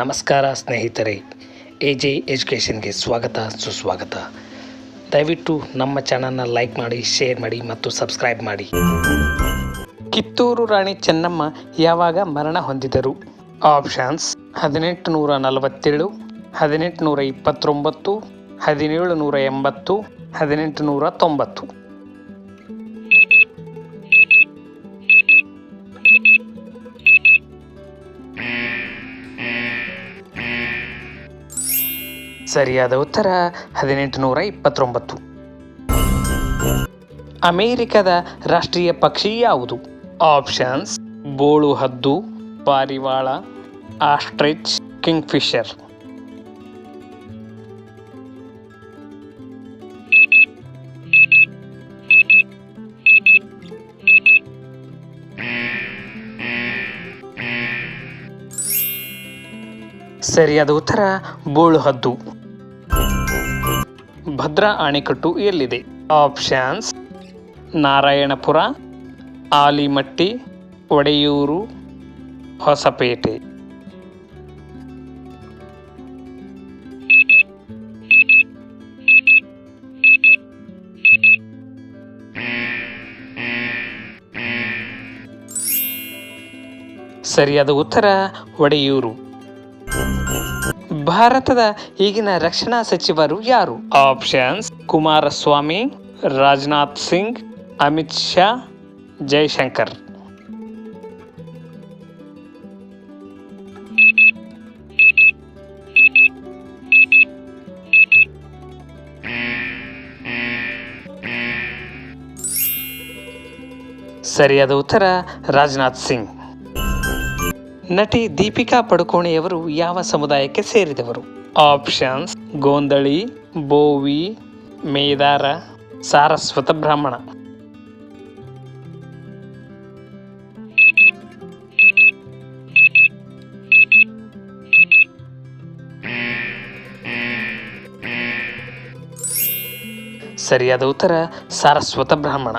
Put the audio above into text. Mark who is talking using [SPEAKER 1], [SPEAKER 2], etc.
[SPEAKER 1] ನಮಸ್ಕಾರ ಸ್ನೇಹಿತರೆ A J ಎಜುಕೇಷನ್ಗೆ ಸ್ವಾಗತ, ಸುಸ್ವಾಗತ. ದಯವಿಟ್ಟು ನಮ್ಮ ಚಾನಲ್ನ ಲೈಕ್ ಮಾಡಿ, ಶೇರ್ ಮಾಡಿ ಮತ್ತು ಸಬ್ಸ್ಕ್ರೈಬ್ ಮಾಡಿ. ಕಿತ್ತೂರು ರಾಣಿ ಚೆನ್ನಮ್ಮ ಯಾವಾಗ ಮರಣ ಹೊಂದಿದರು? ಆಪ್ಷನ್ಸ್ ಹದಿನೆಂಟು ನೂರ ನಲವತ್ತೇಳು ಹದಿನೆಂಟು ನೂರ ಇಪ್ಪತ್ತೊಂಬತ್ತು ಹದಿನೇಳು ನೂರ ಎಂಬತ್ತು ಹದಿನೆಂಟು ನೂರ ತೊಂಬತ್ತು ಸರಿಯಾದ ಉತ್ತರ ಹದಿನೆಂಟು ನೂರ ಇಪ್ಪತ್ತೊಂಬತ್ತು ಅಮೇರಿಕದ ರಾಷ್ಟ್ರೀಯ ಪಕ್ಷಿ ಯಾವುದು? ಆಪ್ಷನ್ಸ್, ಬೋಳು ಹದ್ದು, ಪಾರಿವಾಳ, ಆಸ್ಟ್ರಿಚ್, ಕಿಂಗ್ಫಿಷರ್. ಸರಿಯಾದ ಉತ್ತರ ಬೋಳು ಹದ್ದು. ಭದ್ರಾ ಅಣೆಕಟ್ಟು ಎಲ್ಲಿದೆ? ಆಪ್ಷನ್ಸ್ ನಾರಾಯಣಪುರ ಆಲಿಮಟ್ಟಿ ಒಡೆಯೂರು ಹೊಸಪೇಟೆ. ಸರಿಯಾದ ಉತ್ತರ ಒಡೆಯೂರು. ಭಾರತದ ಈಗಿನ ರಕ್ಷಣಾ ಸಚಿವರು ಯಾರು? ಆಪ್ಷನ್ಸ್ ಕುಮಾರಸ್ವಾಮಿ ರಾಜನಾಥ್ ಸಿಂಗ್ ಅಮಿತ್ ಶಾ ಜೈಶಂಕರ್. ಸರಿಯಾದ ಉತ್ತರ ರಾಜನಾಥ್ ಸಿಂಗ್. ನಟಿ ದೀಪಿಕಾ ಪಡುಕೋಣೆಯವರು ಯಾವ ಸಮುದಾಯಕ್ಕೆ ಸೇರಿದವರು? ಆಪ್ಷನ್ಸ್, ಗೋಂದಳಿ, ಬೋವಿ, ಮೇದಾರ, ಸಾರಸ್ವತ ಬ್ರಾಹ್ಮಣ. ಸರಿಯಾದ ಉತ್ತರ, ಸಾರಸ್ವತ ಬ್ರಾಹ್ಮಣ.